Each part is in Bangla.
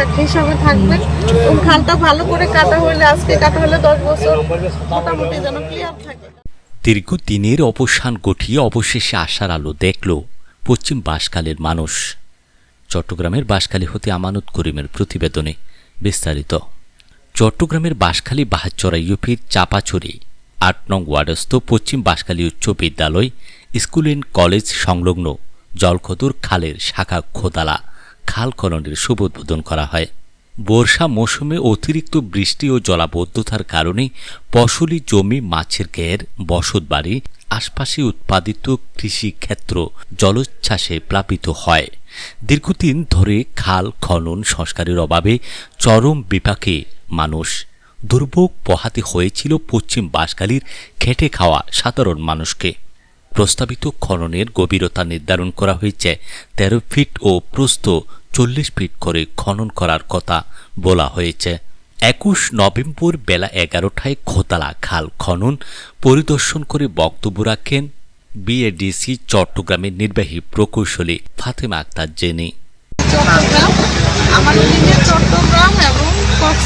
সাক্ষী হিসাবে থাকবেন এবং খালটা ভালো করে কাটা হলে আজকে কাটা হলে দশ বছর মোটামুটি যেন ক্লিয়ার থাকে। দীর্ঘ দিনের অবসান ঘটিয়ে অবশেষে আশার আলো দেখল পশ্চিম বাঁশখালীর মানুষ। চট্টগ্রামের বাঁশখালী হতে আমানত করিমের প্রতিবেদনে বিস্তারিত। চট্টগ্রামের বাঁশখালী বাহাচরা ইউপির চাপাছড়ি আট নং ওয়ার্ডস্থ পশ্চিম বাঁশখালী উচ্চ বিদ্যালয়, স্কুল অ্যান্ড কলেজ সংলগ্ন জলখদুর খালের শাখা খোদালা। খাল খননের শুভ উদ্বোধন করা হয়। বর্ষা মৌসুমে অতিরিক্ত বৃষ্টি ও জলাবদ্ধতার কারণে ফসলি জমি, মাছের ঘের বসতবাড়ি আশপাশে উৎপাদিত কৃষিক্ষেত্র জলোচ্ছ্বাসে প্লাবিত হয়। দীর্ঘদিন ধরে খাল খনন সংস্কারের অভাবে চরম বিপাকে মানুষ। দুর্ভোগ পোহাতে হয়েছিল পশ্চিম বাঁশখালীর খেটে খাওয়া সাধারণ মানুষকে। প্রস্তাবিত খননের গভীরতা নির্ধারণ করা হয়েছে তেরো ফিট ও প্রস্থ চল্লিশ ফিট করে খনন করার কথা বলা হয়েছে। একুশ নভেম্বর বেলা এগারোটায় খোতালা খাল খনন, পরিদর্শন করে বক্তব্য রাখেন বিএডিসি চট্টগ্রামের নির্বাহী প্রকৌশলী ফাতেমা আক্তার জেনি। চট্টগ্রাম এবং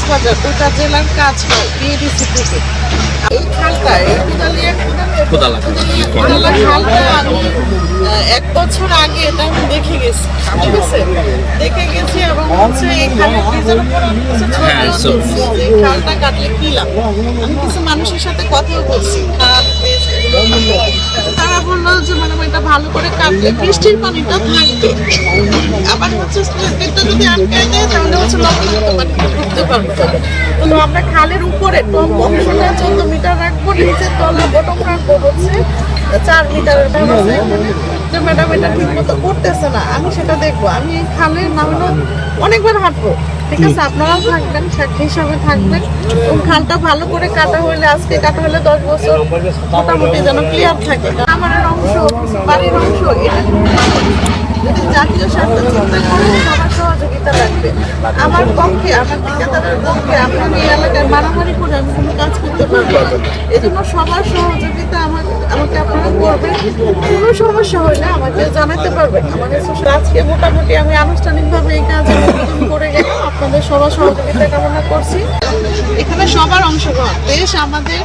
কক্সবাজার দুটা জেলার কাজ হয় বিএডিসি থেকে এই খালটা এই কুদালিয়া কুদালা কুদালা খালটা আমি এক বছর আগে এটা আমি দেখে গেছি ঠিক আছে? দেখে গেছি এবং হচ্ছে এখানে এই খালটা কাটলে কি লাভ? আমি কিছু মানুষের সাথে কথাও বলছি খাল বেশ এগুলো তারা বলল যে ম্যাডাম এটা ভালো করে কাটলে বৃষ্টির পানিটা থাকবে আবার হচ্ছে স্লেটটা যদি আটকায় দেয়, তাহলে হচ্ছে লবণাক্ত পানি ঢুকতে পারবে তো আমরা খালের উপরে টপ অংশটা চোদ্দ মিটার রাখব, নিচের তলা বটম রাখব চার মিটারের যে ম্যাডাম এটা ঠিক মতো করতেছে না, আমি সেটা দেখব। আমি এই খালের না হলেও অনেকবার হাঁটবো। ঠিক আছে, আপনারাও থাকবেন সাক্ষী হিসাবে থাকবেন। এবং খালটা ভালো করে কাটা হলে আজকে কাটা হলে দশ বছর মোটামুটি যেন ক্লিয়ার থাকে। আমার অংশ, বাড়ির অংশ, এটা জাতীয় স্বার্থ চিন্তা করে লাগবে আমার পক্ষে, আমার ঠিকাদারের পক্ষে আপনার এই এলাকায় মারামারি করে আমি কোনো কাজ করতে পারব না। এই জন্য সবার সহযোগিতা আমাকে আমাকে আপনারা করবেন। কোনো সমস্যা হলে আমাকে জানাতে পারবেন। social- আজকে মোটামুটি আমি আনুষ্ঠানিকভাবে এই কাজ করে গেলাম। আপনাদের সবার সহযোগিতা কামনা করছি। এখানে সবার অংশগ্রহণ। দেশ, আমাদের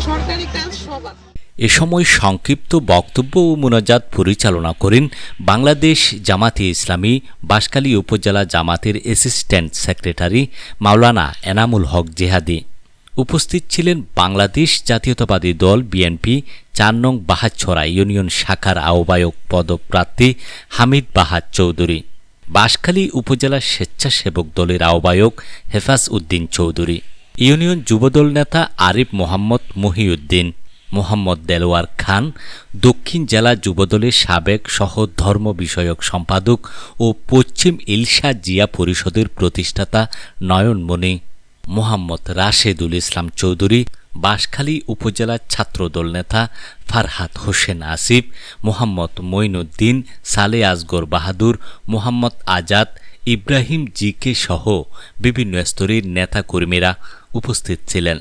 সরকারি কাজ সবার। এ সময় সংক্ষিপ্ত বক্তব্য ও মোনাজাত পরিচালনা করেন বাংলাদেশ জামাতে ইসলামী বাঁশখালী উপজেলা জামাতের অ্যাসিস্ট্যান্ট সেক্রেটারি মাওলানা এনামুল হক জেহাদি। উপস্থিত ছিলেন বাংলাদেশ জাতীয়তাবাদী দল বিএনপি, চার নং বাহাচ্ছড়া ইউনিয়ন শাখার আহ্বায়ক পদপ্রার্থী হামিদ বাহাদ চৌধুরী। বাঁশখালী উপজেলা স্বেচ্ছাসেবক দলের আহ্বায়ক হেফাজ উদ্দিন চৌধুরী। ইউনিয়ন যুবদল নেতা আরিফ মোহাম্মদ মহিউদ্দিন। মোহাম্মদ দেলোয়ার খান, দক্ষিণ জেলা যুবদলের সাবেক সহ ধর্ম বিষয়ক সম্পাদক ও পশ্চিম ইলশা জিয়া পরিষদের প্রতিষ্ঠাতা নয়নমণি, মোহাম্মদ রাশেদুল ইসলাম চৌধুরী, বাঁশখালী উপজেলা ছাত্রদল নেতা ফারহাত হোসেন আসিফ, মোহাম্মদ মঈনুদ্দিন, সালে আসগর বাহাদুর, মোহাম্মদ আজাদ, ইব্রাহিম জি কে সহ বিভিন্ন স্তরের নেতাকর্মীরা উপস্থিত ছিলেন।